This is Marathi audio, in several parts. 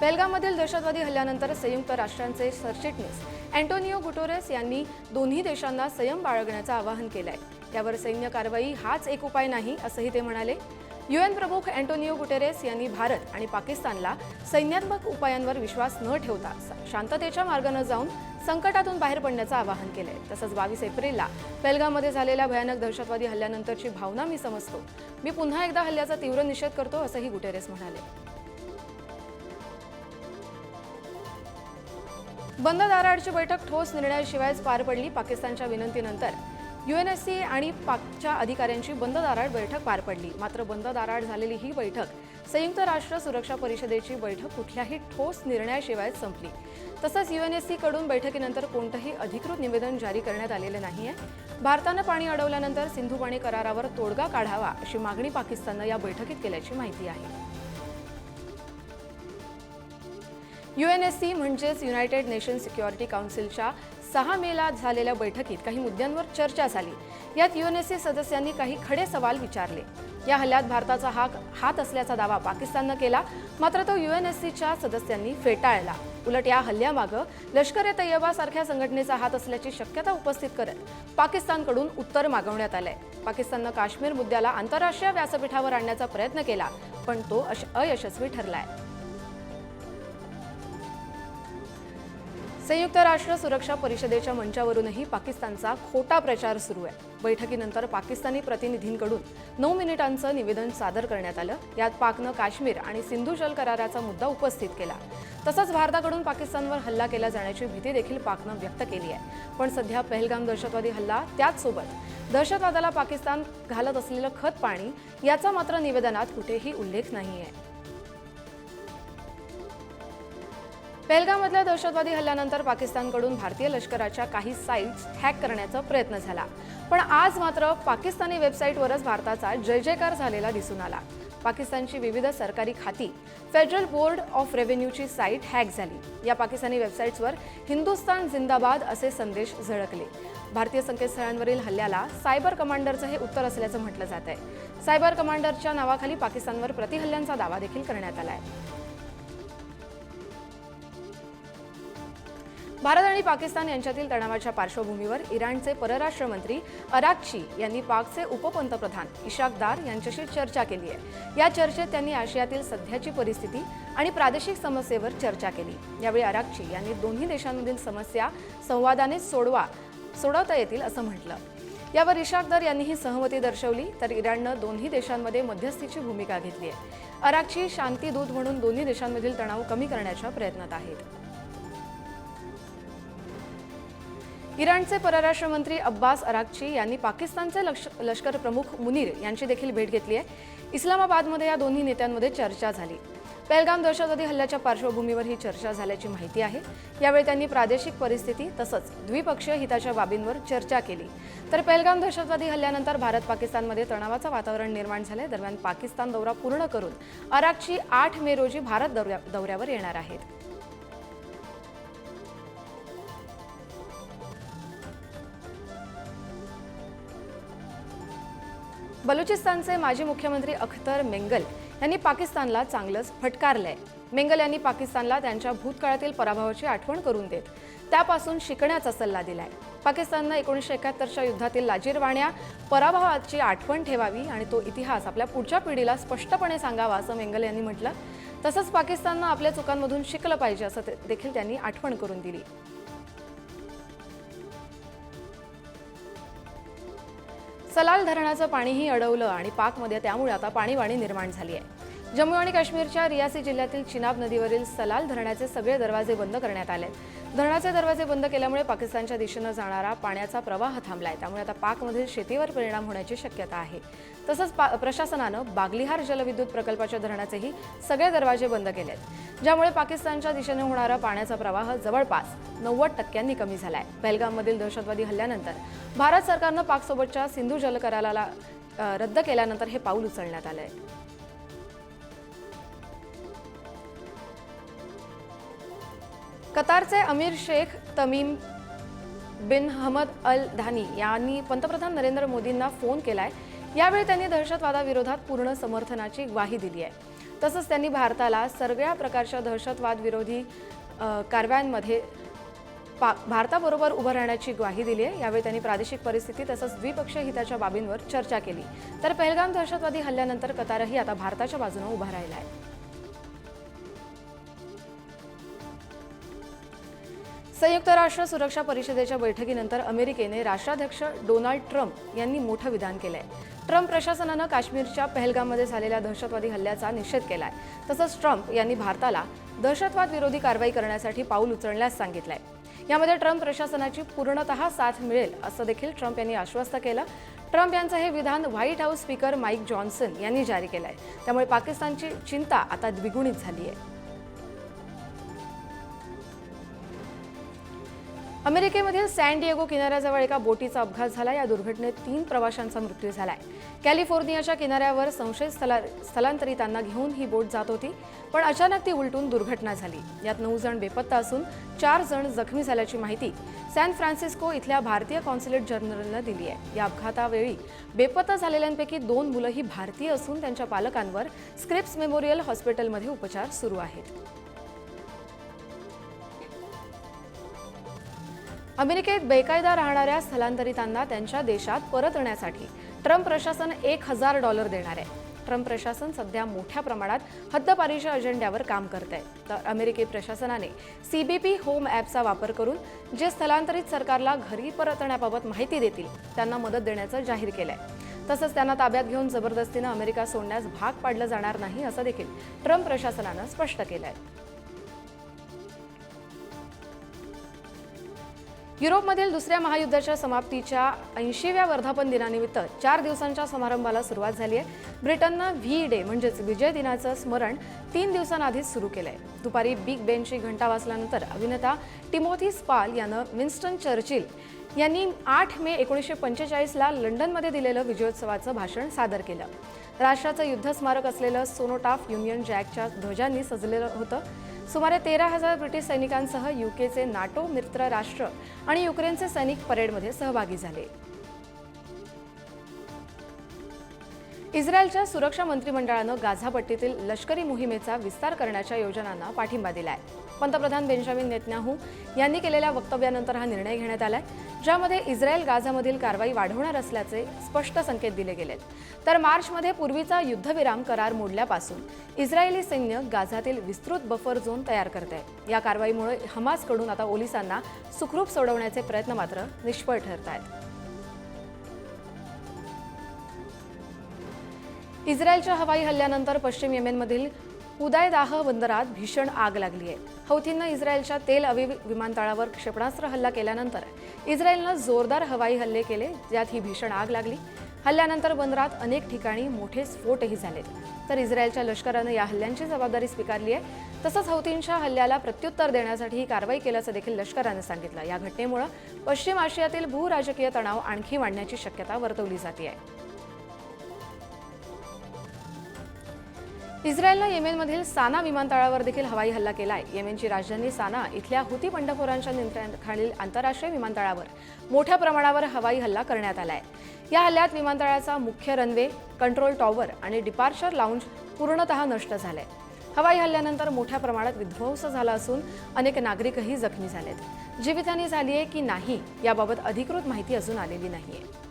बेलगामधील दहशतवादी हल्ल्यानंतर संयुक्त राष्ट्रांचे सरचिटणीस अँटोनिओ गुटोरेस यांनी दोन्ही देशांना संयम बाळगण्याचं आवाहन केलं आहे त्यावर सैन्य कारवाई हाच एक उपाय नाही असंही ते म्हणाले. युएन प्रमुख अँटोनिओ गुटेरेस यांनी भारत आणि पाकिस्तानला सैन्यात्मक उपायांवर विश्वास न ठेवता शांततेच्या मार्गानं जाऊन संकटातून बाहेर पडण्याचं आवाहन केलंय. तसंच बावीस एप्रिलला पेलगाममध्ये झालेल्या भयानक दहशतवादी हल्ल्यानंतरची भावना मी समजतो. मी पुन्हा एकदा हल्ल्याचा तीव्र निषेध करतो असंही गुटेरेस म्हणाले. बंद दाराआडची बैठक ठोस निर्णयाशिवायच पार पडली पाकिस्तानच्या विनंतीनंतर. युएनएससी आणि पाकच्या अधिकाऱ्यांची बंद दाराआड बैठक पार पडली. मात्र बंद दाराआड झालेली ही बैठक संयुक्त राष्ट्र सुरक्षा परिषदेची बैठक कुठल्याही ठोस निर्णयाशिवाय संपली. तसंच युएनएससी कडून बैठकीनंतर कोणतंही अधिकृत निवेदन जारी करण्यात आलेलं नाहीये. भारतानं पाणी अडवल्यानंतर सिंधू पाणी करारावर तोडगा काढावा अशी मागणी पाकिस्ताननं या बैठकीत केल्याची माहिती आहे. यू एन एस सी म्हणजेच युनायटेड नेशन सिक्युरिटी काउन्सिलच्या सहा मेला झालेल्या बैठकीत काही मुद्द्यांवर चर्चा झाली. यात यू एन एस सी सदस्यांनी काही खडे सवाल विचारले. या हल्ल्यात भारताचा हाक हात असल्याचा दावा पाकिस्ताननं केला मात्र तो यू एन एस सीच्या सदस्यांनी फेटाळला. उलट या हल्ल्यामागं लष्कर ए तय्यबा सारख्या संघटनेचा हात असल्याची शक्यता उपस्थित करत पाकिस्तानकडून उत्तर मागवण्यात आलंय. पाकिस्ताननं काश्मीर मुद्द्याला आंतरराष्ट्रीय व्यासपीठावर आणण्याचा प्रयत्न केला पण तो अश- अयशस्वी ठरलाय. संयुक्त राष्ट्र सुरक्षा परिषदेच्या मंचावरूनही पाकिस्तानचा खोटा प्रचार सुरू आहे. बैठकीनंतर पाकिस्तानी प्रतिनिधींकडून नऊ मिनिटांचं निवेदन सादर करण्यात आलं. यात पाकनं काश्मीर आणि सिंधू जल कराराचा मुद्दा उपस्थित केला. तसंच भारताकडून पाकिस्तानवर हल्ला केला जाण्याची भीती देखील पाकनं व्यक्त केली आहे. पण सध्या पहलगाम दहशतवादी हल्ला त्याचसोबत दहशतवादाला पाकिस्तान घालत असलेलं खत पाणी याचा मात्र निवेदनात कुठेही उल्लेख नाही आहे पेहलगाममधल्या दहशतवादी हल्ल्यानंतर पाकिस्तानकडून भारतीय लष्कराच्या काही साईट्स हॅक करण्याचा प्रयत्न झाला. पण आज मात्र पाकिस्तानी वेबसाईटवरच भारताचा जय जयकार झालेला दिसून आला. पाकिस्तानची विविध सरकारी खाती फेडरल बोर्ड ऑफ रेव्हेन्यूची साईट हॅक झाली. या पाकिस्तानी वेबसाईट्सवर हिंदुस्तान जिंदाबाद असे संदेश झळकले. भारतीय संकेतस्थळांवरील हल्ल्याला सायबर कमांडरचं हे उत्तर असल्याचं म्हटलं जात आहे सायबर कमांडरच्या नावाखाली पाकिस्तानवर प्रतिहल्ल्यांचा दावा देखील करण्यात आला आहे भारत आणि पाकिस्तान यांच्यातील तणावाच्या पार्श्वभूमीवर इराणचे परराष्ट्र मंत्री अराक्ची यांनी पाकचे उपपंतप्रधान इशाकदार यांच्याशी चर्चा केली आहे. या चर्चेत त्यांनी आशियातील सध्याची परिस्थिती आणि प्रादेशिक समस्येवर चर्चा केली. यावेळी अराक्ची यांनी दोन्ही देशांमधील समस्या संवादाने सोडवा सोडवता येतील असं म्हटलं. यावर इशाकदार यांनीही सहमती दर्शवली तर इराणनं दोन्ही देशांमध्ये मध्यस्थीची भूमिका घेतली आहे. अराकची शांतीदूत म्हणून दोन्ही देशांमधील तणाव कमी करण्याच्या प्रयत्नात आहेत. इराणचे परराष्ट्र मंत्री अब्बास अराक्ची यांनी पाकिस्तानचे लक्ष लष्कर प्रमुख मुनीर यांची देखील भेट घेतली आहे. इस्लामाबादमध्ये या दोन्ही नेत्यांमध्ये चर्चा झाली. पहलगाम दहशतवादी हल्ल्याच्या पार्श्वभूमीवर ही चर्चा झाल्याची माहिती आहे. यावेळी त्यांनी प्रादेशिक परिस्थिती तसंच द्विपक्षीय हिताच्या बाबींवर चर्चा केली. तर पहलगाम दहशतवादी हल्ल्यानंतर भारत पाकिस्तानमध्ये तणावाचं वातावरण निर्माण झालंय. दरम्यान पाकिस्तान दौरा पूर्ण करून अराकची आठ मे रोजी भारत दौऱ्या दौऱ्यावर येणार आहेत बलुचिस्तानचे माजी मुख्यमंत्री अख्तर मेंगल यांनी पाकिस्तानला चांगलंच फटकारलंय. मेंगल यांनी पाकिस्तानला त्यांच्या भूतकाळातील पराभवाची आठवण करून देत त्यापासून शिकण्याचा सल्ला दिलाय. पाकिस्ताननं एकोणीसशे एकाहत्तरच्या युद्धातील लाजीरवाण्या पराभवाची आठवण ठेवावी आणि तो इतिहास आपल्या पुढच्या पिढीला स्पष्टपणे सांगावा असं मेंगल यांनी म्हटलं. तसंच पाकिस्ताननं आपल्या चुकांमधून शिकलं पाहिजे असं ते- देखील त्यांनी आठवण करून दिली. सलाल धरणाचं पाणीही अडवलं आणि पाकमध्ये त्यामुळे आता पाणीवाणी निर्माण झाली आहे. जम्मू आणि काश्मीरच्या रियासी जिल्ह्यातील चिनाब नदीवरील सलाल धरणाचे सगळे दरवाजे बंद करण्यात आले धरणाचे दरवाजे बंद केल्यामुळे पाकिस्तानच्या दिशेनं जाणारा पाण्याचा प्रवाह थांबलाय. त्यामुळे आता पाकमधील शेतीवर परिणाम होण्याची शक्यता आहे. तसंच पा प्रशासनानं बागलिहार जलविद्युत प्रकल्पाच्या धरणाचेही सगळे दरवाजे बंद केलेत. ज्यामुळे पाकिस्तानच्या दिशेने होणारा पाण्याचा प्रवाह जवळपास नव्वद टक्क्यांनी कमी झालाय. बेलगाममधील दहशतवादी हल्ल्यानंतर भारत सरकारनं पाकसोबतच्या सिंधू जलकराराला रद्द केल्यानंतर हे पाऊल उचलण्यात आलं आहे कतारचे अमीर शेख तमीम बिन हमद अल धानी यांनी पंतप्रधान नरेंद्र मोदींना फोन केलाय. यावेळी त्यांनी दहशतवादाविरोधात पूर्ण समर्थनाची ग्वाही दिली आहे. तसंच त्यांनी भारताला सगळ्या प्रकारच्या दहशतवाद विरोधी कारवायांमध्ये पा भारताबरोबर उभं राहण्याची ग्वाही दिली आहे. यावेळी त्यांनी प्रादेशिक परिस्थिती तसंच द्विपक्षीय हिताच्या बाबींवर चर्चा केली. तर पहलगाम दहशतवादी हल्ल्यानंतर कतारही आता भारताच्या बाजूनं उभा राहिला आहे. संयुक्त राष्ट्र सुरक्षा परिषदेच्या बैठकीनंतर अमेरिकेने राष्ट्राध्यक्ष डोनाल्ड ट्रम्प यांनी मोठं विधान केलंय. ट्रम्प प्रशासनानं काश्मीरच्या पहलगाममध्ये झालेल्या दहशतवादी हल्ल्याचा निषेध केलाय. तसंच ट्रम्प यांनी भारताला दहशतवाद विरोधी कारवाई करण्यासाठी पाऊल उचलण्यास सांगितलंय. यामध्ये ट्रम्प प्रशासनाची पूर्णतः साथ मिळेल असं देखील ट्रम्प यांनी आश्वस्त केलं. ट्रम्प यांचं हे विधान White House speaker Mike Johnson यांनी जारी केलंय. त्यामुळे पाकिस्तानची चिंता आता द्विगुणित झाली आहे अमेरिकेमधील सॅन डिएगो किनाऱ्याजवळ एका बोटीचा अपघात झाला. या दुर्घटनेत तीन प्रवाशांचा मृत्यू झालाय. कॅलिफोर्नियाच्या किनाऱ्यावर संशयित स्थला स्थलांतरितांना घेऊन ही बोट जात होती पण अचानक ती उलटून दुर्घटना झाली. यात नऊ जण बेपत्ता असून चार जण जखमी झाल्याची माहिती सॅन फ्रान्सिस्को इथल्या भारतीय कॉन्सुलेट जनरलनं दिली आहे. या अपघातावेळी बेपत्ता झालेल्यांपैकी दोन मुलं ही भारतीय असून त्यांच्या पालकांवर स्क्रिप्स मेमोरियल हॉस्पिटलमध्ये उपचार सुरू आहेत. अमेरिकेत बेकायदा राहणाऱ्या स्थलांतरितांना त्यांच्या देशात परतण्यासाठी ट्रम्प प्रशासन एक हजार डॉलर देणार आहे. ट्रम्प प्रशासन सध्या मोठ्या प्रमाणात हद्दपारीच्या अजेंड्यावर काम करत आहे. तर अमेरिकी प्रशासनाने सीबीपी होम ॲपचा वापर करून जे स्थलांतरित सरकारला घरी परतण्याबाबत माहिती देतील त्यांना मदत देण्याचं जाहीर केलं आहे तसंच त्यांना ताब्यात घेऊन जबरदस्तीनं अमेरिका सोडण्यास भाग पाडलं जाणार नाही असं देखील ट्रम्प प्रशासनानं स्पष्ट केलं आहे युरोपमधील दुसऱ्या महायुद्धाच्या समाप्तीच्या ऐंशीव्या वर्धापन दिनानिमित्त चार दिवसांच्या समारंभाला सुरुवात झाली आहे. ब्रिटननं व्ही डे म्हणजेच विजय दिनाचं स्मरण तीन दिवसांआधीच सुरू केलंय. दुपारी बिग बेनची घंटा वाचल्यानंतर अभिनेता टिमोथी स्पाल यानं विन्स्टन चर्चिल यांनी आठ मे एकोणीसशे पंचेचाळीसला लंडनमध्ये दिलेलं विजयोत्सवाचं भाषण सादर केलं. राष्ट्राचं युद्ध स्मारक असलेलं सोनोटाफ युनियन जॅकच्या ध्वजांनी सजलेलं होतं. सुमारे तेरा हजार ब्रिटिश सैनिकांसह युकेचे नाटो मित्र राष्ट्र आणि युक्रेनचे सैनिक परेडमध्ये सहभागी झाले. इस्रायलच्या सुरक्षा मंत्रिमंडळानं गाझापट्टीतील लष्करी मोहिमेचा विस्तार करण्याच्या योजनांना पाठिंबा दिलाय. पंतप्रधान बेंजामिन नेतन्याहू यांनी केलेल्या वक्तव्यानंतर हा निर्णय घेण्यात आलाय ज्यामध्ये इस्रायल गाझामधील कारवाई वाढवणार असल्याचे स्पष्ट संकेत दिले गेलेत. तर मार्चमध्ये पूर्वीचा युद्धविराम करार मोडल्यापासून इस्रायली सैन्य गाझातील विस्तृत बफर झोन तयार करते या कारवाईमुळे हमासकडून आता ओलिसांना सुखरूप सोडवण्याचे प्रयत्न मात्र निष्फळ ठरत आहेत इस्रायलच्या हवाई हल्ल्यानंतर पश्चिम येमेनमधील उदायदाह बंदरात भीषण आग लागली आहे. हौथीनं इस्रायलच्या तेल अविव विमानतळावर क्षेपणास्त्र हल्ला केल्यानंतर इस्रायलनं जोरदार हवाई हल्ले केले ज्यात ही भीषण आग लागली. हल्ल्यानंतर बंदरात अनेक ठिकाणी मोठे स्फोटही झालेत. तर इस्रायलच्या लष्करानं या हल्ल्यांची जबाबदारी स्वीकारली आहे. तसंच हौतींच्या हल्ल्याला प्रत्युत्तर देण्यासाठी ही कारवाई केल्याचं देखील लष्करानं सांगितलं. या घटनेमुळे पश्चिम आशियातील भूराजकीय तणाव आणखी वाढण्याची शक्यता वर्तवली जाते आहे. इस्रायलनं येमेनमधील साना विमानतळावर देखील हवाई हल्ला केलाय. येमेनची राजधानी साना इथल्या हुती बंडखोरांच्या नियंत्रणाखालील आंतरराष्ट्रीय विमानतळावर मोठ्या प्रमाणावर हवाई हल्ला करण्यात आलाय. या हल्ल्यात विमानतळाचा मुख्य रनवे कंट्रोल टॉवर आणि डिपार्चर लाऊंज पूर्णतः नष्ट झालंय हवाई हल्ल्यानंतर मोठ्या प्रमाणात विध्वंस झाला असून अनेक नागरिकही जखमी झालेत. जीवितहानी झाली आहे की नाही याबाबत अधिकृत माहिती अजून आलेली नाहीये.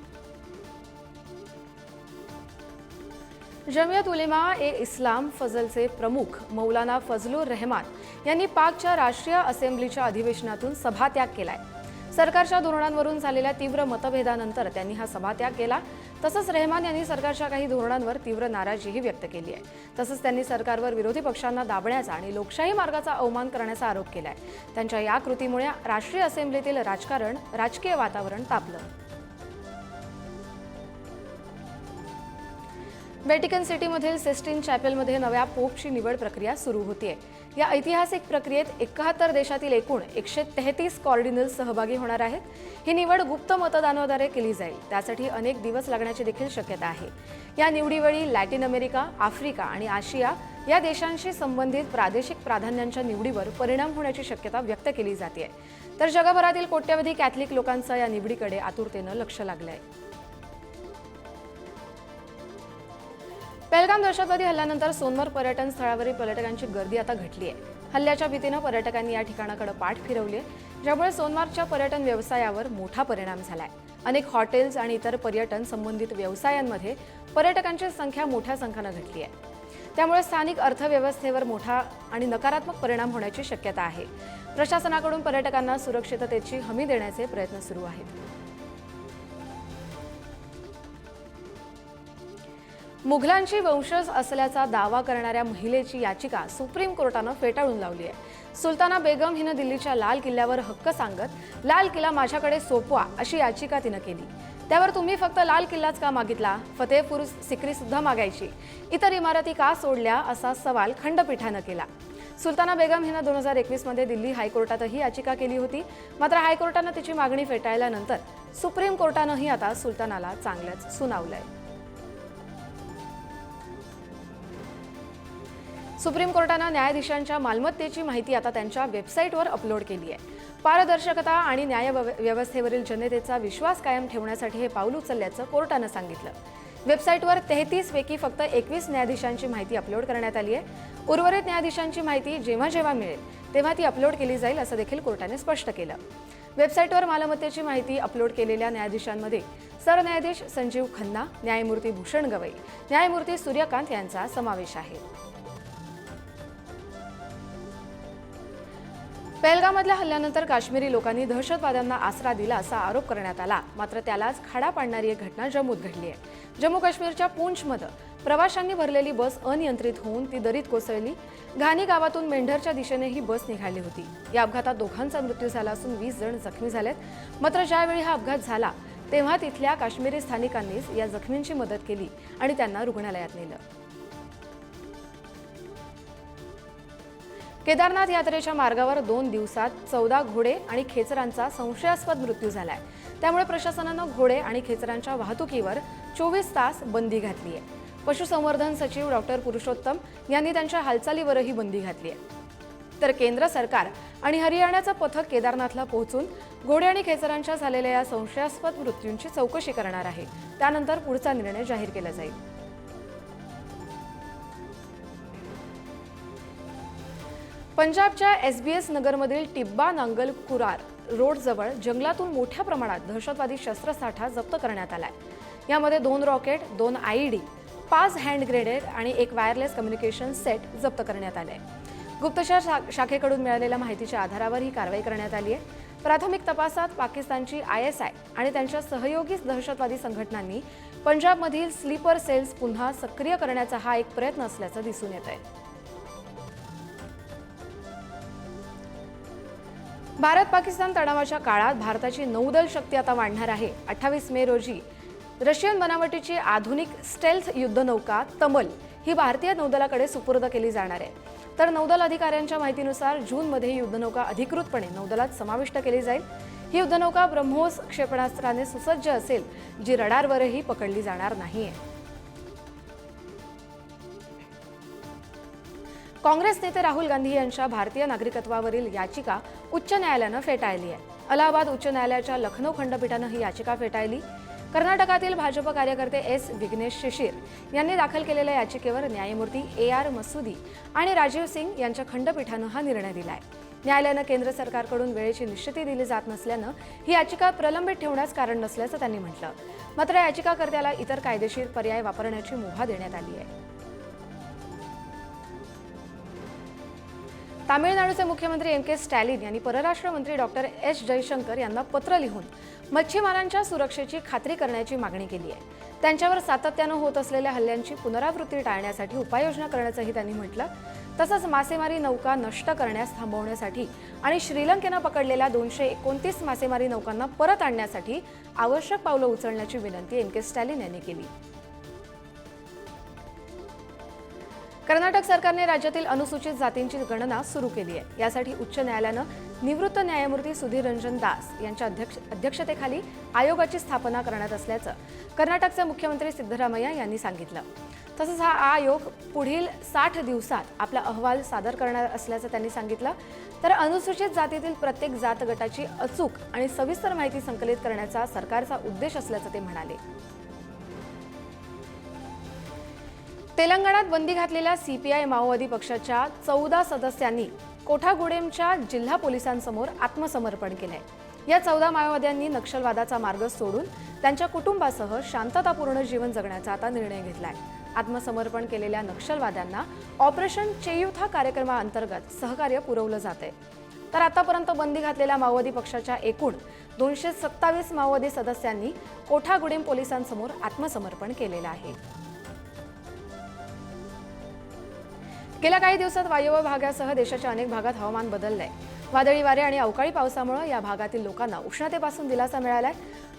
जमियत उलेमा ए इस्लाम फजलचे प्रमुख मौलाना फजलुर रहमान यांनी पाकच्या राष्ट्रीय असेंब्लीच्या अधिवेशनातून सभात्याग केलाय. सरकारच्या धोरणांवरून झालेल्या तीव्र मतभेदानंतर त्यांनी हा सभात्याग केला. तसंच रहमान यांनी सरकारच्या काही धोरणांवर तीव्र नाराजीही व्यक्त केली आहे. तसंच त्यांनी सरकारवर विरोधी पक्षांना दाबण्याचा आणि लोकशाही मार्गाचा अवमान करण्याचा आरोप केलाय. त्यांच्या या कृतीमुळे राष्ट्रीय असेंब्लीतील राजकारण राजकीय वातावरण तापलं. व्हॅटिकन सिटीमधील सिस्टीन चॅपेलमध्ये नव्या पोपची निवड प्रक्रिया सुरू होतीये. या ऐतिहासिक प्रक्रियेत एकाहत्तर देशातील एकूण एकशे तेहतीस कॉर्डिनल्स सहभागी होणार आहेत. ही निवड गुप्त मतदानाद्वारे केली जाईल. त्यासाठी अनेक दिवस लागण्याची देखील शक्यता आहे. या निवडीवेळी लॅटिन अमेरिका आफ्रिका आणि आशिया या देशांशी संबंधित प्रादेशिक प्राधान्यांच्या निवडीवर परिणाम होण्याची शक्यता व्यक्त केली जाते तर जगभरातील कोट्यवधी कॅथलिक लोकांचं या निवडीकडे आतुरतेनं लक्ष लागलं आहे पहलगाम दहशतवादी हल्ल्यानंतर सोनमर पर्यटन स्थळावरील पर्यटकांची गर्दी आता घटली आहे. हल्ल्याच्या भीतीनं पर्यटकांनी या ठिकाणाकडे पाठ फिरवली आहे ज्यामुळे सोनमार्गच्या पर्यटन व्यवसायावर मोठा परिणाम झालाय. अनेक हॉटेल्स आणि इतर पर्यटन संबंधित व्यवसायांमध्ये पर्यटकांची संख्या मोठ्या संख्येनं घटली आहे त्यामुळे स्थानिक अर्थव्यवस्थेवर मोठा आणि नकारात्मक परिणाम होण्याची शक्यता आहे. प्रशासनाकडून पर्यटकांना सुरक्षिततेची हमी देण्याचे प्रयत्न सुरू आहेत. मुघलांची वंशज असल्याचा दावा करणाऱ्या महिलेची याचिका सुप्रीम कोर्टानं फेटाळून लावली आहे. सुलताना बेगम हिनं दिल्लीच्या लाल किल्ल्यावर हक्क सांगत लाल किल्ला माझ्याकडे सोपवा अशी याचिका तिनं केली. त्यावर तुम्ही फक्त लाल किल्लाच का मागितला? फतेहपूर सिक्री सुद्धा मागायची. इतर इमारती का सोडल्या? असा सवाल खंडपीठानं केला. सुलताना बेगम हिनं दोन हजार एकवीसमध्ये दिल्ली हायकोर्टातही याचिका केली होती. मात्र हायकोर्टानं तिची मागणी फेटाळल्यानंतर सुप्रीम कोर्टानंही आता सुलतानाला चांगलंच सुनावलंय. सुप्रीम कोर्टानं न्यायाधीशांच्या मालमत्तेची माहिती आता त्यांच्या वेबसाईटवर अपलोड केली आहे पारदर्शकता आणि न्याय व्यवस्थेवरील जनतेचा विश्वास कायम ठेवण्यासाठी हे पाऊल उचलल्याचं कोर्टानं सांगितलं. वेबसाईटवर तेहतीस पैकी फक्त एकवीस न्यायाधीशांची माहिती अपलोड करण्यात आली आहे उर्वरित न्यायाधीशांची माहिती जेव्हा जेव्हा मिळेल तेव्हा ती अपलोड केली जाईल असं देखील कोर्टाने स्पष्ट केलं. वेबसाईटवर मालमत्तेची माहिती अपलोड केलेल्या न्यायाधीशांमध्ये सरन्यायाधीश संजीव खन्ना न्यायमूर्ती भूषण गवई न्यायमूर्ती सूर्यकांत यांचा समावेश आहे. पहलगामधल्या हल्ल्यानंतर काश्मीरी लोकांनी दहशतवाद्यांना आसरा दिला असा आरोप करण्यात आला. मात्र त्यालाच खाडा पाडणारी एक घटना जम्मूत घडली आहे. जम्मू काश्मीरच्या पूंछमध्ये प्रवाशांनी भरलेली बस अनियंत्रित होऊन ती दरीत कोसळली. घानी गावातून मेंढरच्या दिशेने ही बस निघाली होती. या अपघातात दोघांचा मृत्यू झाला असून वीस जण जखमी झालेत. मात्र ज्यावेळी हा अपघात झाला तेव्हा तिथल्या काश्मीरी स्थानिकांनीच या जखमींची मदत केली आणि त्यांना रुग्णालयात नेलं. केदारनाथ यात्रेच्या मार्गावर दोन दिवसात चौदा घोडे आणि खेचरांचा संशयास्पद मृत्यू झालाय. त्यामुळे प्रशासनानं घोडे आणि खेचरांच्या वाहतुकीवर चोवीस तास बंदी घातली आहे. पशुसंवर्धन सचिव डॉक्टर पुरुषोत्तम यांनी त्यांच्या हालचालीवरही बंदी घातली आहे. तर केंद्र सरकार आणि हरियाणाचं पथक केदारनाथला पोहोचून घोडे आणि खेचरांच्या झालेल्या या संशयास्पद मृत्यूंची चौकशी करणार आहे. त्यानंतर पुढचा निर्णय जाहीर केला जाईल. पंजाबच्या एस बी एस नगरमधील टिब्बा नांगल कुरार रोडजवळ जंगलातून मोठ्या प्रमाणात दहशतवादी शस्त्रसाठा जप्त करण्यात आलाय. यामध्ये दोन रॉकेट दोन आयईडी पाच हँड ग्रेनेड आणि एक वायरलेस कम्युनिकेशन सेट जप्त करण्यात आले गुप्तचर शा- शाखेकडून मिळालेल्या माहितीच्या आधारावर ही कारवाई करण्यात आली आहे. प्राथमिक तपासात पाकिस्तानची आय एस आय आणि त्यांच्या सहयोगी दहशतवादी संघटनांनी पंजाबमधील स्लीपर सेल्स पुन्हा सक्रिय करण्याचा हा एक प्रयत्न असल्याचं दिसून येत आहे भारत पाकिस्तान तणावाच्या काळात भारताची नौदल शक्ती आता वाढणार आहे. अठ्ठावीस मे रोजी रशियन बनावटीची आधुनिक स्टेल्थ युद्धनौका तमल ही भारतीय नौदलाकडे सुपूर्द केली जाणार आहे. तर नौदल अधिकाऱ्यांच्या माहितीनुसार जूनमध्ये ही युद्धनौका अधिकृतपणे नौदलात समाविष्ट केली जाईल. ही युद्धनौका ब्रह्मोस क्षेपणास्त्राने सुसज्ज असेल जी रडारवरही पकडली जाणार नाहीये. काँग्रेस नेते राहुल गांधी यांच्या भारतीय नागरिकत्वावरील याचिका उच्च न्यायालयानं फेटाळली आहे. अलाहाबाद उच्च न्यायालयाच्या लखनौ खंडपीठानं ही याचिका फेटाळली. कर्नाटकातील भाजप कार्यकर्ते एस. विघ्नेश शिशीर यांनी दाखल केलेल्या याचिकेवर न्यायमूर्ती ए. आर. मसुदी आणि राजीव सिंग यांच्या खंडपीठानं हा निर्णय दिलाय. न्यायालयानं केंद्र सरकारकडून वेळेची निश्चिती दिली जात नसल्यानं ही याचिका प्रलंबित ठेवण्यास कारण नसल्याचं त्यांनी म्हटलं. मात्र याचिकाकर्त्याला इतर कायदेशीर पर्याय वापरण्याची मुभा देण्यात आली आहे. तामिळनाडूचे मुख्यमंत्री एम के स्टॅलिन यांनी परराष्ट्र मंत्री डॉक्टर एस जयशंकर यांना पत्र लिहून मच्छीमारांच्या सुरक्षेची खात्री करण्याची मागणी केली आहे. त्यांच्यावर सातत्यानं होत असलेल्या हल्ल्यांची पुनरावृत्ती टाळण्यासाठी उपाययोजना करण्याचंही त्यांनी म्हटलं. तसंच मासेमारी नौका नष्ट करण्यास थांबवण्यासाठी आणि श्रीलंकेनं पकडलेल्या दोनशे एकोणतीस मासेमारी नौकांना परत आणण्यासाठी आवश्यक पावलं उचलण्याची विनंती एम के स्टॅलिन यांनी केली. कर्नाटक सरकारने राज्यातील अनुसूचित जातींची गणना सुरू केली आहे. यासाठी उच्च न्यायालयानं निवृत्त न्यायमूर्ती सुधीर रंजन दास यांच्या अध्यक्ष अध्यक्षतेखाली आयोगाची स्थापना करण्यात असल्याचं कर्नाटकचे मुख्यमंत्री सिद्धरामय्या यांनी सांगितलं. तसंच हा आयोग पुढील साठ दिवसात आपला अहवाल सादर करणार असल्याचं त्यांनी सांगितलं. तर अनुसूचित जातीतील प्रत्येक जात गटाची अचूक आणि सविस्तर माहिती संकलित करण्याचा सरकारचा उद्देश असल्याचं ते म्हणाले. तेलंगणात बंदी घातलेल्या सीपीआय माओवादी पक्षाच्या चौदा सदस्यांनी कोठागुडेमच्या जिल्हा पोलिसांसमोर आत्मसमर्पण केलंय या चौदा माओवाद्यांनी नक्षलवादाचा मार्ग सोडून त्यांच्या कुटुंबासह शांततापूर्ण जीवन जगण्याचा आता निर्णय घेतलाय. आत्मसमर्पण केलेल्या नक्षलवाद्यांना ऑपरेशन चेयुथा कार्यक्रमाअंतर्गत सहकार्य पुरवलं जात तर आतापर्यंत बंदी घातलेल्या माओवादी पक्षाच्या एकूण दोनशे सत्तावीस माओवादी सदस्यांनी कोठागुडेम पोलिसांसमोर आत्मसमर्पण केलेलं आहे. गेल्या काही दिवसात वायव्य भागासह देशाच्या अनेक भागात हवामान बदललंय. वादळी वारे आणि अवकाळी पावसामुळे या भागातील लोकांना उष्णतेपासून दिलासा मिळालाय.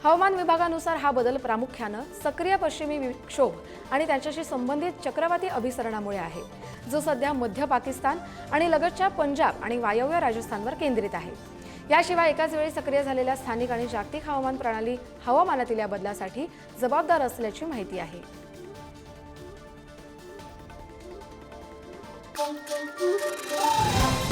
हवामान विभागानुसार हा बदल प्रामुख्यानं सक्रिय पश्चिमी विक्षोभ आणि त्याच्याशी संबंधित चक्रवाती अभिसरणामुळे आहे जो सध्या मध्य पाकिस्तान आणि लगतच्या पंजाब आणि वायव्य राजस्थानवर केंद्रित आहे. याशिवाय एकाच वेळी सक्रिय झालेल्या स्थानिक आणि जागतिक हवामान प्रणाली हवामानातील या बदलासाठी जबाबदार असल्याची माहिती आहे. pum, pum, pum.